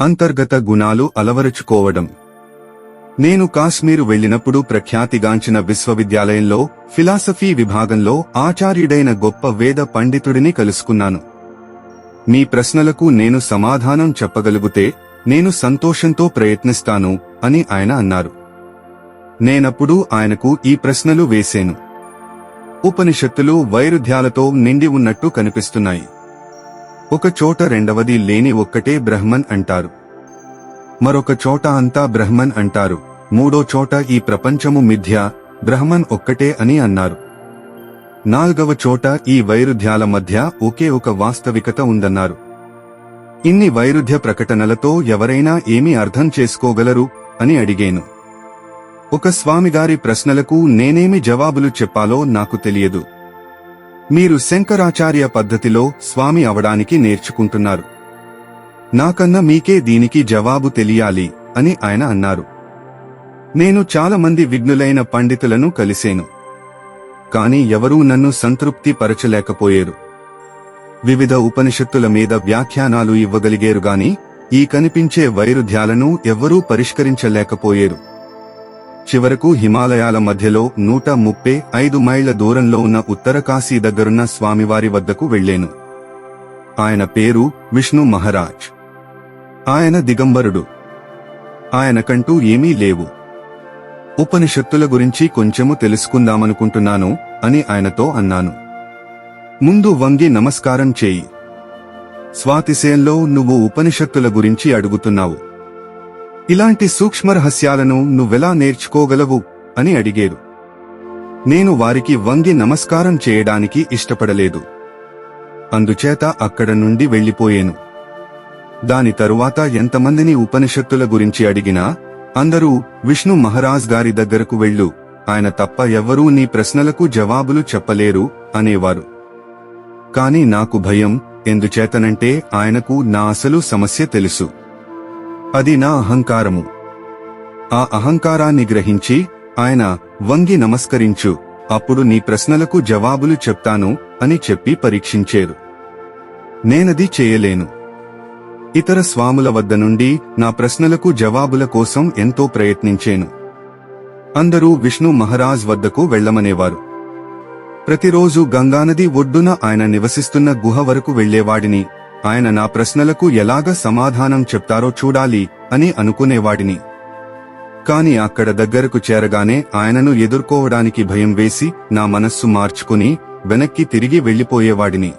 అంతర్గత గుణాలు అలవరుచుకోవడం. నేను కాశ్మీరు వెళ్ళినప్పుడు ప్రఖ్యాతిగాంచిన విశ్వవిద్యాలయంలో ఫిలాసఫీ విభాగంలో ఆచార్యుడైన గొప్ప వేద పండితుడిని కలుసుకున్నాను. మీ ప్రశ్నలకు నేను సమాధానం చెప్పగలిగితే నేను సంతోషంతో ప్రయత్నిస్తాను అని ఆయన అన్నారు. నేనప్పుడు ఆయనకు ఈ ప్రశ్నలు వేసేను ఉపనిషత్తులు వైరుధ్యాలతో నిండి ఉన్నట్టు కనిపిస్తున్నాయి. ఒక చోట రెండవది లేని ఒక్కటే బ్రహ్మన్ అంటారు. మరొక చోట అంతా బ్రహ్మన్ అంటారు. మూడో చోట ఈ ప్రపంచము మిథ్య బ్రహ్మన్ ఒక్కటే అని అన్నారు. నాల్గవ చోట ఈ వైరుధ్యాల మధ్య ఒకే ఒక వాస్తవికత ఉందన్నారు. ఇన్ని వైరుధ్య ప్రకటనలతో ఎవరైనా ఏమి అర్థం చేసుకోగలరు? అని అడిగేను. ఒక స్వామిగారి ప్రశ్నలకు నేనేమి జవాబులు చెప్పాలో నాకు తెలియదు. మీరు శంకరాచార్య పద్ధతిలో స్వామి అవడానికి నేర్చుకుంటున్నారు. నాకన్నా మీకే దీనికి జవాబు తెలియాలి అని ఆయన అన్నారు. నేను చాలామంది విఘ్నులైన పండితులను కలిసేను. కాని ఎవరూ నన్ను సంతృప్తి పరచలేకపోయేరు. వివిధ ఉపనిషత్తుల మీద వ్యాఖ్యానాలు ఇవ్వగలిగేరుగాని ఈ కనిపించే వైరుధ్యాలను ఎవ్వరూ పరిష్కరించలేకపోయేరు. చివరకు హిమాలయాల మధ్యలో నూట ముప్పై ఐదు మైళ్ళ దూరంలో ఉన్న ఉత్తరకాశీ దగ్గరున్న స్వామివారి వద్దకు వెళ్ళేను ఆయన పేరు విష్ణు మహారాజ్. ఆయన దిగంబరుడు. ఆయనకంటూ ఏమీ లేవు. ఉపనిషత్తుల గురించి కొంచెము తెలుసుకుందామనుకుంటున్నాను అని ఆయనతో అన్నాను. ముందు వంగి నమస్కారం చేయి. స్వాతిశయంలో నువ్వు ఉపనిషత్తుల గురించి అడుగుతున్నావు. ఇలాంటి సూక్ష్మ రహస్యాలను నువ్వెలా నేర్చుకోగలవు? అని అడిగేరు నేను వారికి వంగి నమస్కారం చేయడానికి ఇష్టపడలేదు. అందుచేత అక్కడ నుండి వెళ్ళిపోయాను దాని తరువాత ఎంతమందిని ఉపనిషత్తుల గురించి అడిగినా అందరూ విష్ణు మహారాజ్ గారి దగ్గరకు వెళ్ళు. ఆయన తప్ప ఎవ్వరూ నీ ప్రశ్నలకు జవాబులు చెప్పలేరు అనేవారు. కాని నాకు భయం ఎందుచేతనంటే ఆయనకు నా అసలు సమస్య తెలుసు. అది నా అహంకారము. ఆ అహంకారాన్ని గ్రహించి ఆయన వంగి నమస్కరించు అప్పుడు నీ ప్రశ్నలకు జవాబులు చెప్తాను అని చెప్పి పరీక్షించేరు. నేనది చేయలేను. ఇతర స్వాముల వద్ద నుండి నా ప్రశ్నలకు జవాబుల కోసం ఎంతో ప్రయత్నించేను. అందరూ విష్ణు మహారాజ్ వద్దకు వెళ్ళమనేవారు ప్రతిరోజు గంగానది ఒడ్డున ఆయన నివసిస్తున్న గుహ వరకు వెళ్ళేవాడిని ఆయన నా ప్రశ్నలకు ఎలాగ సమాధానం చెప్తారో చూడాలి అని అనుకునేవాడిని. కాని అక్కడ దగ్గరకు చేరగానే ఆయనను ఎదుర్కోవడానికి భయం వేసి నా మనస్సు మార్చుకుని వెనక్కి తిరిగి వెళ్ళిపోయేవాడిని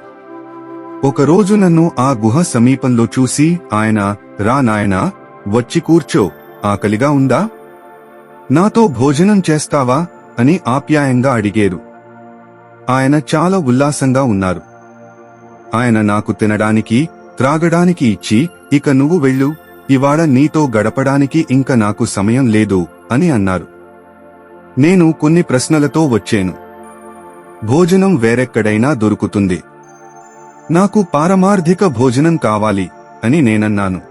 ఒకరోజు నన్ను ఆ గుహ సమీపంలో చూసి ఆయన రా నాయనా వచ్చి కూర్చో ఆకలిగా ఉందా? నాతో భోజనం చేస్తావా? అని ఆప్యాయంగా అడిగేరు. ఆయన చాలా ఉల్లాసంగా ఉన్నారు. ఆయన నాకు తినడానికి త్రాగడానికి ఇచ్చి ఇక నువ్వు వెళ్ళు ఇవాళ నీతో గడపడానికి ఇంక నాకు సమయం లేదు అని అన్నారు. నేను కొన్ని ప్రశ్నలతో వచ్చాను. భోజనం వేరెక్కడైనా దొరుకుతుంది. నాకు పారమార్థిక భోజనం కావాలి అని నేనన్నాను.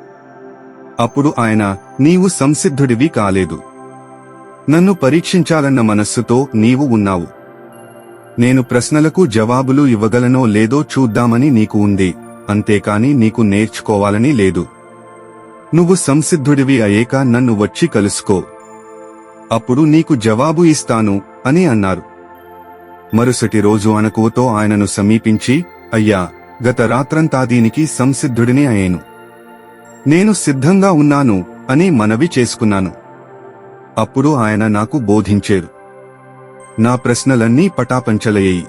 అప్పుడు ఆయన నీవు సంసిద్ధుడివి కాలేదు. నన్ను పరీక్షించాలన్న మనస్సుతో నీవు ఉన్నావు. నేను ప్రశ్నలకు జవాబులు ఇవ్వగలనో లేదో చూద్దామని నీకు ఉంది. అంతేకాని నీకు నేర్చుకోవాలని లేదు. నువ్వు సంసిద్ధుడివి అయ్యేక నన్ను వచ్చి కలుసుకో. అప్పుడు నీకు జవాబు ఇస్తాను అని అన్నారు. మరుసటి రోజు అనకువతో ఆయనను సమీపించి అయ్యా గత రాత్రంతా దీనికి సంసిద్ధుడిని అయ్యాను. నేను సిద్ధంగా ఉన్నాను అని మనవి చేసుకున్నాను. అప్పుడు ఆయన నాకు బోధించారు. నా ప్రశ్నలన్నీ పటాపంచలయ్యాయి.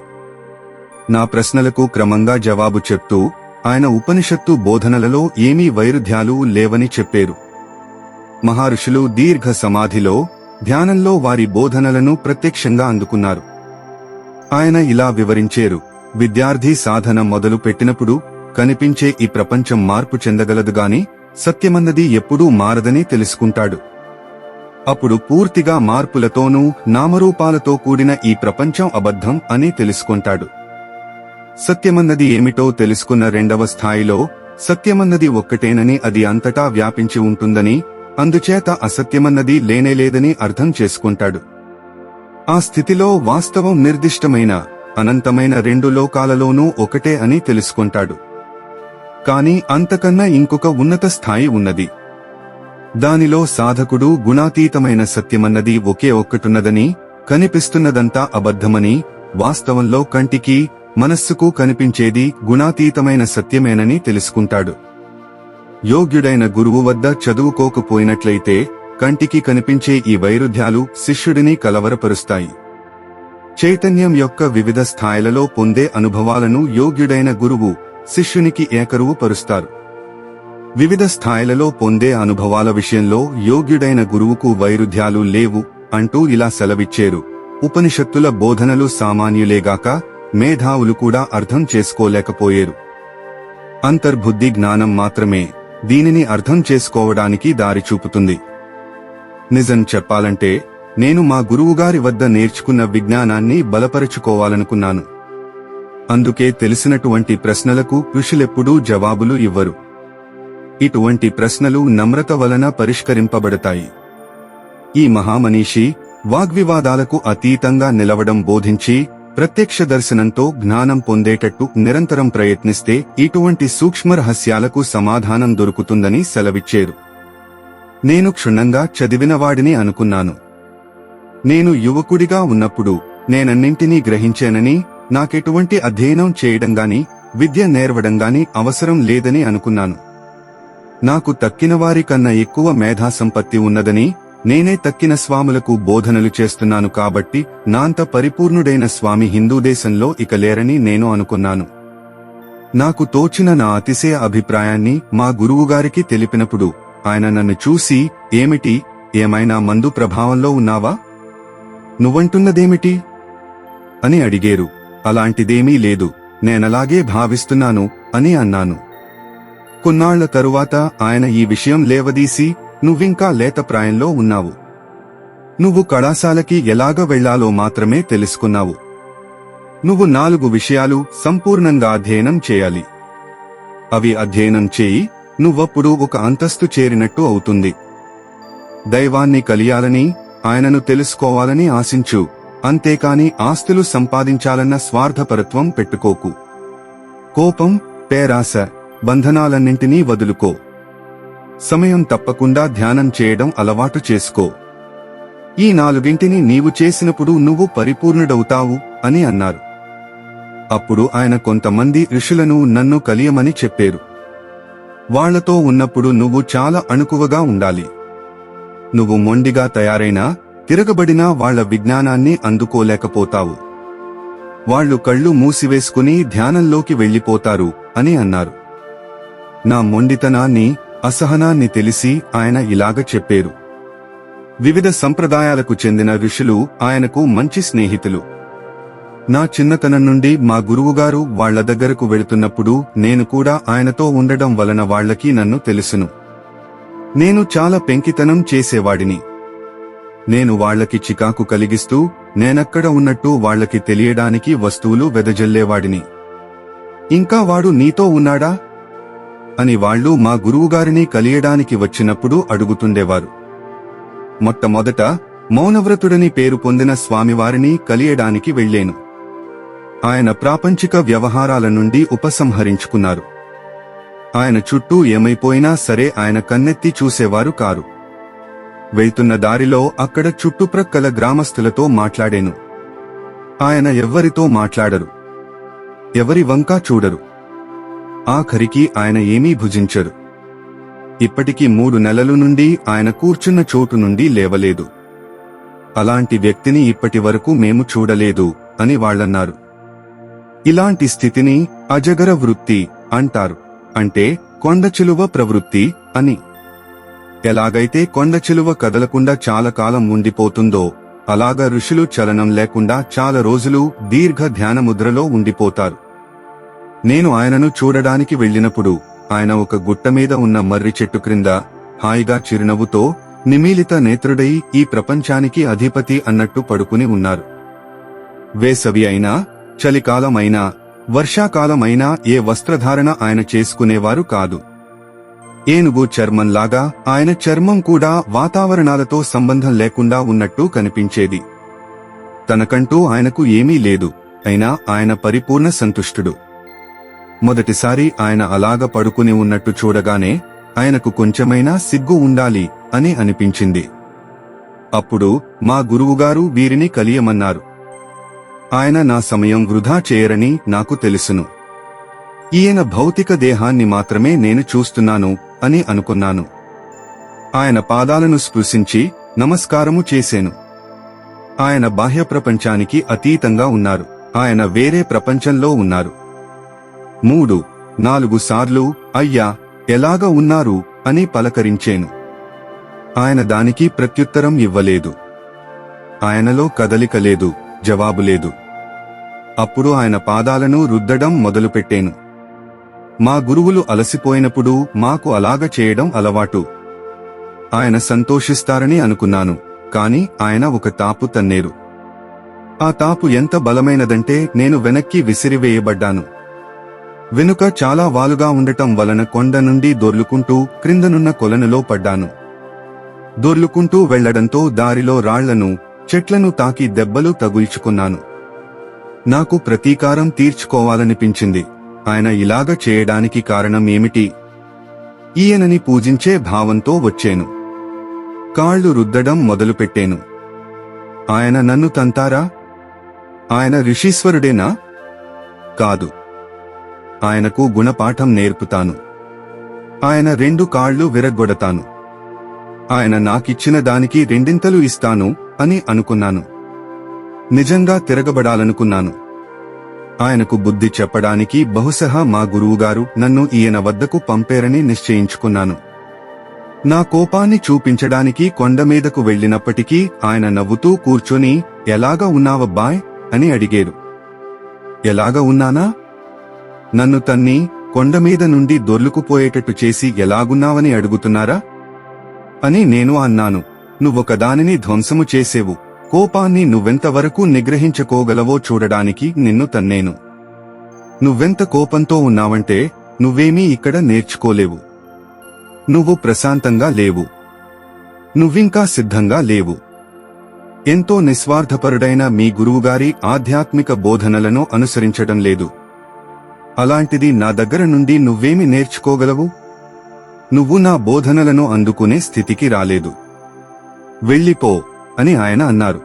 నా ప్రశ్నలకు క్రమంగా జవాబు చెప్తూ ఆయన ఉపనిషత్తు బోధనలలో ఏమీ వైరుధ్యాలు లేవని చెప్పారు. మహర్షులు దీర్ఘ సమాధిలో ధ్యానంలో వారి బోధనలను ప్రత్యక్షంగా అందుకున్నారు. ఆయన ఇలా వివరించారు విద్యార్థి సాధన మొదలు పెట్టినప్పుడు కనిపించే ఈ ప్రపంచం మార్పు చెందగలదుగాని సత్యమన్నది ఎప్పుడూ మారదని తెలుసుకుంటాడు. అప్పుడు పూర్తిగా మార్పులతోనూ నామరూపాలతో కూడిన ఈ ప్రపంచం అబద్ధం అని తెలుసుకుంటాడు. సత్యమన్నది ఏమిటో తెలుసుకున్న రెండవ స్థాయిలో సత్యమన్నది ఒక్కటేనని అది అంతటా వ్యాపించి ఉంటుందని అందుచేత అసత్యమన్నది లేనేలేదని అర్థం చేసుకుంటాడు. ఆ స్థితిలో వాస్తవం నిర్దిష్టమైన అనంతమైన రెండు లోకాలలోనూ ఒకటే అని తెలుసుకుంటాడు. కాని అంతకన్నా ఇంకొక ఉన్నత స్థాయి ఉన్నది. దానిలో సాధకుడు గుణాతీతమైన సత్యమన్నది ఒకే ఒక్కటున్నదని కనిపిస్తున్నదంతా అబద్ధమని వాస్తవంలో కంటికి మనస్సుకు కనిపించేది గుణాతీతమైన సత్యమేనని తెలుసుకుంటాడు. యోగ్యుడైన గురువు వద్ద చదువుకోకపోయినట్లయితే కంటికి కనిపించే ఈ వైరుధ్యాలు శిష్యుడిని కలవరపరుస్తాయి. చైతన్యం యొక్క వివిధ స్థాయిలలో పొందే అనుభవాలను యోగ్యుడైన గురువు శిష్యునికి ఏకరువు పరుస్తారు వివిధ స్థాయిలలో పొందే అనుభవాల విషయంలో యోగ్యుడైన గురువుకు వైరుధ్యాలు లేవు అంటూ ఇలా సెలవిచ్చేరు. ఉపనిషత్తుల బోధనలు సామాన్యులేగాక మేధావులు కూడా అర్థం చేసుకోలేకపోయేరు. అంతర్బుద్ధి జ్ఞానం మాత్రమే దీనిని అర్థం చేసుకోవడానికి దారి చూపుతుంది. నిజం చెప్పాలంటే నేను మా గురువుగారి వద్ద నేర్చుకున్న విజ్ఞానాన్ని బలపరుచుకోవాలనుకున్నాను. అందుకే తెలిసినటువంటి ప్రశ్నలకు ఋషులెప్పుడూ జవాబులు ఇవ్వరు. ఇటువంటి ప్రశ్నలు నమ్రత వలన పరిష్కరింపబడతాయి. ఈ మహామనీషి వాగ్వివాదాలకు అతీతంగా నిలవడం బోధించి ప్రత్యక్ష దర్శనంతో జ్ఞానం పొందేటట్టు నిరంతరం ప్రయత్నిస్తే ఇటువంటి సూక్ష్మ రహస్యాలకు సమాధానం దొరుకుతుందని సెలవిచ్చేరు. నేను క్షుణ్ణంగా చదివినవాడిని అనుకున్నాను. నేను యువకుడిగా ఉన్నప్పుడు నేనన్నింటినీ గ్రహించానని నాకెటువంటి అధ్యయనం చేయడం గాని విద్య నేర్వడం గాని అవసరం లేదని అనుకున్నాను. నాకు తక్కిన కన్నా ఎక్కువ మేధాసంపత్తి ఉన్నదని నేనే తక్కిన స్వాములకు బోధనలు చేస్తున్నాను కాబట్టి నాంత పరిపూర్ణుడైన స్వామి హిందూ దేశంలో ఇక లేరని నేను అనుకున్నాను. నాకు తోచిన నా అతిశయ అభిప్రాయాన్ని మా గురువుగారికి తెలిపినప్పుడు ఆయన నన్ను చూసి ఏమిటి ఏమైనా మందు ప్రభావంలో ఉన్నావా? నువ్వంటున్నదేమిటి? అని అడిగేరు. అలాంటిదేమీ లేదు. నేనలాగే భావిస్తున్నాను అని అన్నాను. కొన్నాళ్ళ తరువాత ఆయన ఈ విషయం లేవదీసి నువ్వింకా లేత ప్రాయంలో ఉన్నావు. నువ్వు కళాశాలకి ఎలాగ వెళ్ళాలో మాత్రమే తెలుసుకున్నావు. నువ్వు నాలుగు విషయాలు సంపూర్ణంగా అధ్యయనం చేయాలి. అవి అధ్యయనం చేయి నువ్వప్పుడు ఒక అంతస్తు చేరినట్టు అవుతుంది. దైవాన్ని కలియాలని ఆయనను తెలుసుకోవాలని ఆశించు. అంతేకాని ఆస్తులు సంపాదించాలన్న స్వార్థపరత్వం పెట్టుకోకు. కోపం పేరాశ. బంధనాలన్నింటినీ వదులుకో. సమయం తప్పకుండా ధ్యానం చేయడం అలవాటు చేసుకో. ఈ నాలుగింటిని నీవు చేసినప్పుడు నువ్వు పరిపూర్ణుడవుతావు అని అన్నారు. అప్పుడు ఆయన కొంతమంది ఋషులను నన్ను కలియమని చెప్పారు. వాళ్ళతో ఉన్నప్పుడు నువ్వు చాలా అణుకువగా ఉండాలి. నువ్వు మొండిగా తయారైనా తిరగబడినా వాళ్ళ విజ్ఞానాన్ని అందుకోలేకపోతావు. వాళ్ళు కళ్ళు మూసివేసుకుని ధ్యానంలోకి వెళ్ళిపోతారు అని అన్నారు. నా మొండితనాన్ని అసహనాన్ని తెలిసి ఆయన ఇలాగ చెప్పారు. వివిధ సంప్రదాయాలకు చెందిన ఋషులు ఆయనకు మంచి స్నేహితులు. నా చిన్నతనం నుండి మా గురువుగారు వాళ్ళ దగ్గరకు వెళుతున్నప్పుడు నేను కూడా ఆయనతో ఉండడం వలన వాళ్ళకి నన్ను తెలుసును. నేను చాలా పెంకితనం చేసేవాడిని. నేను వాళ్ళకి చికాకు కలిగిస్తూ నేనక్కడ ఉన్నట్టు వాళ్ళకి తెలియడానికి వస్తువులు వెదజల్లేవాడిని ఇంకా వాడు నీతో ఉన్నాడా? అని వాళ్ళు మా గురువుగారిని కలియడానికి వచ్చినప్పుడు అడుగుతుండేవారు. మొట్టమొదట మౌనవ్రతుడని పేరు పొందిన స్వామివారిని కలియడానికి వెళ్ళేను ఆయన ప్రాపంచిక వ్యవహారాల నుండి ఉపసంహరించుకున్నారు. ఆయన చుట్టూ ఏమైపోయినా సరే ఆయన కన్నెత్తి చూసేవారు కారు. వెళ్తున్న దారిలో అక్కడ చుట్టుప్రక్కల గ్రామస్తులతో మాట్లాడాను. ఆయన ఎవ్వరితో మాట్లాడరు. ఎవరి వంకా చూడరు. ఆఖరికి ఆయన ఏమీ భుజించరు. ఇప్పటికి మూడు నెలల నుండి ఆయన కూర్చున్న చోటు నుండి లేవలేదు. అలాంటి వ్యక్తిని ఇప్పటి వరకు మేము చూడలేదు అని వాళ్ళన్నారు. ఇలాంటి స్థితిని అజగర వృత్తి అంటారు. అంటే కొండచిలువ ప్రవృత్తి అని. ఎలాగైతే కొండచిలువ కదలకుండా చాలా కాలం ఉండిపోతుందో అలాగా ఋషులు చలనం లేకుండా చాలా రోజులు దీర్ఘ ధ్యానముద్రలో ఉండిపోతారు. నేను ఆయనను చూడడానికి వెళ్ళినప్పుడు ఆయన ఒక గుట్ట మీద ఉన్న మర్రి చెట్టు క్రింద హాయిగా చిరునవ్వుతో నిమీలిత నేత్రుడై ఈ ప్రపంచానికి అధిపతి అన్నట్టు పడుకుని ఉన్నారు. వేసవి అయినా చలికాలమైనా వర్షాకాలమైనా ఏ వస్త్రధారణ ఆయన చేసుకునేవారు కాదు. ఏనుగు చర్మంలాగా ఆయన చర్మం కూడా వాతావరణాలతో సంబంధం లేకుండా ఉన్నట్టు కనిపించేది. తనకంటూ ఆయనకు ఏమీ లేదు అయినా ఆయన పరిపూర్ణ సంతుష్టుడు. మొదటిసారి ఆయన అలాగ పడుకుని ఉన్నట్టు చూడగానే ఆయనకు కొంచెమైనా సిగ్గు ఉండాలి అని అనిపించింది. అప్పుడు మా గురువుగారు వీరిని కలియమన్నారు. ఆయన నా సమయం వృధా చేయరని నాకు తెలుసును. ఈయన భౌతిక దేహాన్ని మాత్రమే నేను చూస్తున్నాను అని అనుకున్నాను. ఆయన పాదాలను స్పృశించి నమస్కారము చేశాను ఆయన బాహ్య ప్రపంచానికి అతీతంగా ఉన్నారు. ఆయన వేరే ప్రపంచంలో ఉన్నారు. మూడు నాలుగు సార్లు అయ్యా ఎలాగ ఉన్నారు? అని పలకరించేను. ఆయన దానికి ప్రత్యుత్తరం ఇవ్వలేదు. ఆయనలో కదలిక లేదు జవాబు లేదు. అప్పుడు ఆయన పాదాలను రుద్దడం మొదలుపెట్టాను. మా గురువులు అలసిపోయినప్పుడు మాకు అలాగ చేయడం అలవాటు. ఆయన సంతోషిస్తారని అనుకున్నాను కాని ఆయన ఒక తాపు తన్నేరు. ఆ తాపు ఎంత బలమైనదంటే నేను వెనక్కి విసిరివేయబడ్డాను. వెనుక చాలా వాలుగా ఉండటం వలన కొండ నుండి దొర్లుకుంటూ క్రిందనున్న కొలనులో పడ్డాను. దొర్లుకుంటూ వెళ్ళడంతో దారిలో రాళ్ళను చెట్లను తాకి దెబ్బలు తగుల్చుకున్నాను. నాకు ప్రతీకారం తీర్చుకోవాలనిపించింది. ఆయన ఇలాగ చేయడానికి కారణం ఏమిటి? ఈయనని పూజించే భావంతో వచ్చాను. కాళ్ళు రుద్దడం మొదలుపెట్టాను. ఆయన నన్ను తంతారా? ఆయన ఋషీశ్వరుడేనా? కాదు. ఆయనకు గుణపాఠం నేర్పుతాను. ఆయన రెండు కాళ్ళు విరగ్గొడతాను. ఆయన నాకిచ్చిన దానికి రెండింతలు ఇస్తాను అని అనుకున్నాను. నిజంగా తిరగబడాలనుకున్నాను. ఆయనకు బుద్ధి చెప్పడానికి బహుశా మా గురువుగారు నన్ను ఈయన వద్దకు పంపేరని నిశ్చయించుకున్నాను. నా కోపాన్ని చూపించడానికి కొండ మీదకు వెళ్ళినప్పటికీ ఆయన నవ్వుతూ కూర్చొని ఎలాగా ఉన్నావబ్బాయ్? అని అడిగేరు. ఎలాగా ఉన్నానా? నన్ను తన్ని కొండమీద నుండి దొర్లుకుపోయేటట్టు చేసి ఎలాగున్నావని అడుగుతున్నారా? అని నేను అన్నాను. నువ్వొక దానిని ధ్వంసము చేసేవు. కోపాన్ని నువ్వెంతవరకు నిగ్రహించుకోగలవో చూడడానికి నిన్ను తన్నేను. నువ్వెంత కోపంతో ఉన్నావంటే నువ్వేమీ ఇక్కడ నేర్చుకోలేవు. నువ్వు ప్రశాంతంగా లేవు. నువ్వింకా సిద్ధంగా లేవు. ఎంతో నిస్వార్థపరుడైన మీ గురువుగారి ఆధ్యాత్మిక బోధనలను అనుసరించడం లేదు. అలాంటిది నా దగ్గర నుండి నువ్వేమి నేర్చుకోగలవు? నువ్వు నా బోధనలను అందుకునే స్థితికి రాలేదు. వెళ్ళిపో అని ఆయన అన్నారు.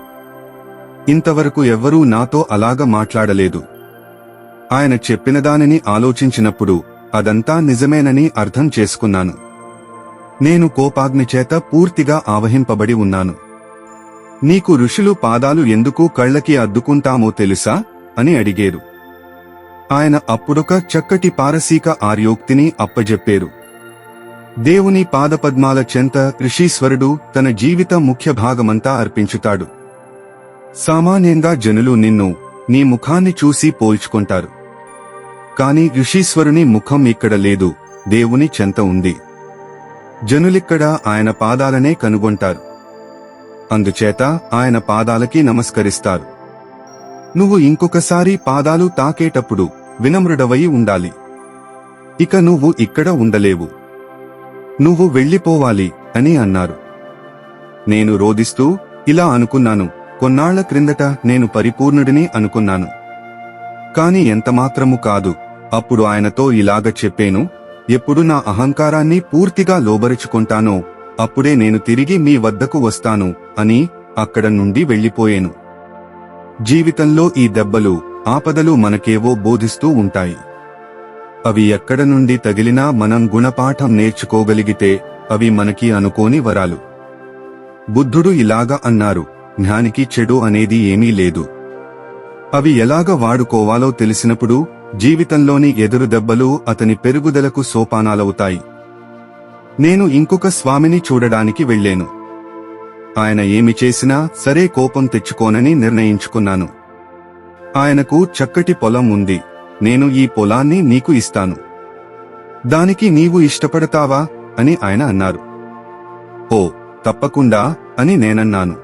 ఇంతవరకు ఎవ్వరూ నాతో అలాగ మాట్లాడలేదు. ఆయన చెప్పిన దానిని ఆలోచించినప్పుడు అదంతా నిజమేనని అర్థం చేసుకున్నాను. నేను కోపాగ్ని చేత పూర్తిగా ఆవహింపబడి ఉన్నాను. నీకు ఋషులు పాదాలు ఎందుకు కళ్ళకి అద్దుకుంటామో తెలుసా? అని అడిగేరు. ఆయన అప్పుడొక చక్కటి పారసీక ఆర్యోక్తిని అప్పజెప్పేరు. దేవుని పాదపద్మాల చెంత ఋషీశ్వరుడు తన జీవిత ముఖ్య భాగమంతా అర్పించుతాడు. సామాన్యంగా జనులు నిన్ను నీ ముఖాన్ని చూసి పోల్చుకుంటారు. కాని ఋషీశ్వరుని ముఖం ఇక్కడ లేదు దేవుని చెంత ఉంది. జనులిక్కడ ఆయన పాదాలనే కనుగొంటారు. అందుచేత ఆయన పాదాలకి నమస్కరిస్తారు. నువ్వు ఇంకొకసారి పాదాలు తాకేటప్పుడు వినమ్రుడవై ఉండాలి. ఇక నువ్వు ఇక్కడ ఉండలేవు. నువ్వు వెళ్ళిపోవాలి అని అన్నారు. నేను రోధిస్తూ ఇలా అనుకున్నాను కొన్నాళ్ళ క్రిందట నేను పరిపూర్ణుడిని అనుకున్నాను. కాని ఎంతమాత్రము కాదు అప్పుడు ఆయనతో ఇలాగ చెప్పాను ఎప్పుడు నా అహంకారాన్ని పూర్తిగా లోబరుచుకుంటానో అప్పుడే నేను తిరిగి మీ వద్దకు వస్తాను అని అక్కడ నుండి వెళ్ళిపోయాను. జీవితంలో ఈ దెబ్బలు ఆపదలు మనకేవో బోధిస్తూ ఉంటాయి. అవి ఎక్కడ నుండి తగిలినా మనం గుణపాఠం నేర్చుకోగలిగితే అవి మనకి అనుకోని వరాలు. బుద్ధుడు ఇలాగా అన్నారు జ్ఞానికి చెడు అనేది ఏమీ లేదు. అవి ఎలాగ వాడుకోవాలో తెలిసినప్పుడు జీవితంలోని ఎదురు దెబ్బలు అతని పెరుగుదలకు సోపానాలవుతాయి. నేను ఇంకొక స్వామిని చూడడానికి వెళ్ళాను. ఆయన ఏమి చేసినా సరే కోపం తెచ్చుకోనని నిర్ణయించుకున్నాను. ఆయనకు చక్కటి పొలం ఉంది. నేను ఈ పొలాన్ని నీకు ఇస్తాను. దానికి నీవు ఇష్టపడతావా? అని ఆయన అన్నారు. ఓ తప్పకుండా అని నేనన్నాను.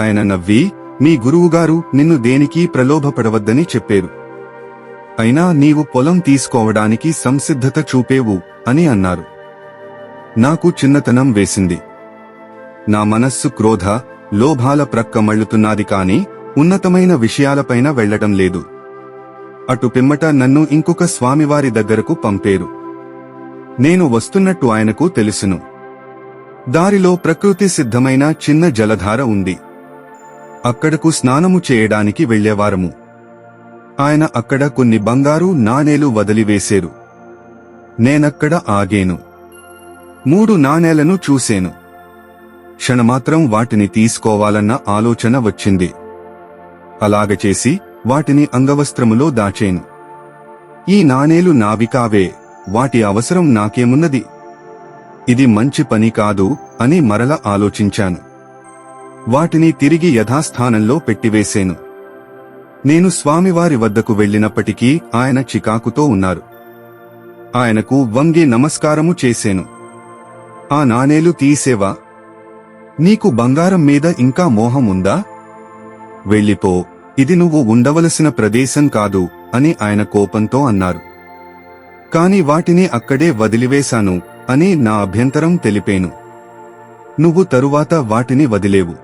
ఆయన నవ్వి మీ గురువుగారు నిన్ను దేనికి ప్రలోభపడవద్దని చెప్పారు. అయినా నీవు పొలం తీసుకోవడానికి సంసిద్ధత చూపేవు అని అన్నారు. నాకు చిన్నతనం వేసింది. నా మనస్సు క్రోధ లోభాల ప్రక్కమళ్ళుతున్నది కాని ఉన్నతమైన విషయాలపైన వెళ్ళటం లేదు. అటు పిమ్మట నన్ను ఇంకొక స్వామివారి దగ్గరకు పంపేరు. నేను వస్తున్నట్టు ఆయనకు తెలుసును. దారిలో ప్రకృతి సిద్ధమైన చిన్న జలధార ఉంది. అక్కడకు స్నానము చేయడానికి వెళ్ళేవారము. ఆయన అక్కడ కొన్ని బంగారు నాణేలు వదిలివేశారు నేనక్కడ ఆగేను. మూడు నాణేలను చూసేను. క్షణమాత్రం వాటిని తీసుకోవాలన్న ఆలోచన వచ్చింది. అలాగ చేసి వాటిని అంగవస్త్రములో దాచేను. ఈ నాణేలు నావి కావే వాటి అవసరం నాకేమున్నది? ఇది మంచి పని కాదు అని మరల ఆలోచించాను. వాటిని తిరిగి యథాస్థానంలో పెట్టివేసేను. నేను స్వామివారి వద్దకు వెళ్ళినప్పటికీ ఆయన చికాకుతో ఉన్నారు. ఆయనకు వంగి నమస్కారము చేసేను. ఆ నాణేలు తీసేవా? నీకు బంగారం మీద ఇంకా మోహం ఉందా? వెళ్ళిపో ఇది నువ్వు ఉండవలసిన ప్రదేశం కాదు అని ఆయన కోపంతో అన్నారు. కాని వాటిని అక్కడే వదిలివేశాను అని నా అభ్యంతరం తెలిపేను. నువ్వు తరువాత వాటిని వదిలేవు.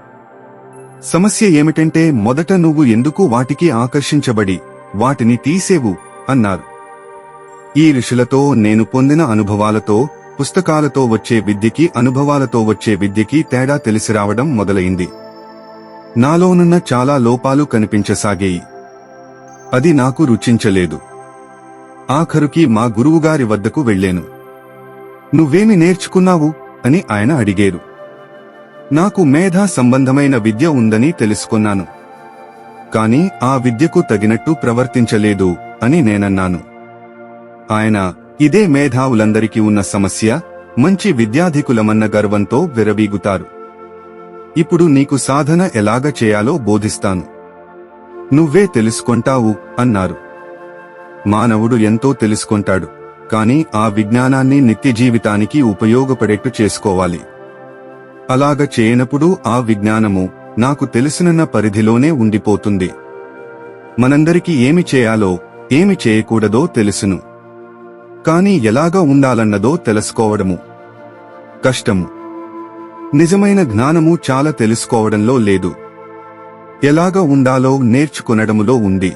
సమస్య ఏమిటంటే మొదట నువ్వు ఎందుకు వాటికి ఆకర్షించబడి వాటిని తీసేవు అన్నారు. ఈ ఋషులతో నేను పొందిన అనుభవాలతో పుస్తకాలతో వచ్చే విద్యకి అనుభవాలతో వచ్చే విద్యకి తేడా తెలిసి రావడం మొదలైంది. నాలోనున్న చాలా లోపాలు కనిపించసాగాయి. అది నాకు రుచించలేదు. ఆఖరుకి మా గురువుగారి వద్దకు వెళ్ళాను. నువ్వేమి నేర్చుకున్నావు? అని ఆయన అడిగేరు. నాకు మేధా సంబంధమైన విద్య ఉందని తెలుసుకున్నాను. కాని ఆ విద్యకు తగినట్టు ప్రవర్తించలేదు అని నేనన్నాను. ఆయన ఇదే మేధావులందరికీ ఉన్న సమస్య మంచి విద్యాధికులమన్న గర్వంతో విరవీగుతారు. ఇప్పుడు నీకు సాధన ఎలాగ చేయాలో బోధిస్తాను. నువ్వే తెలుసుకొంటావు అన్నారు. మానవుడు ఎంతో తెలుసుకొంటాడు కాని ఆ విజ్ఞానాన్ని నిత్య జీవితానికి ఉపయోగపడేట్టు చేసుకోవాలి. అలాగ చేయనప్పుడు ఆ విజ్ఞానము నాకు తెలిసినన్న పరిధిలోనే ఉండిపోతుంది. మనందరికీ ఏమి చేయాలో ఏమి చేయకూడదో తెలుసును. కానీ ఎలాగా ఉండాలన్నదో తెలుసుకోవడము. కష్టము నిజమైన జ్ఞానము చాలా తెలుసుకోవడంలో లేదు. ఎలాగ ఉండాలో నేర్చుకొనడములో ఉంది.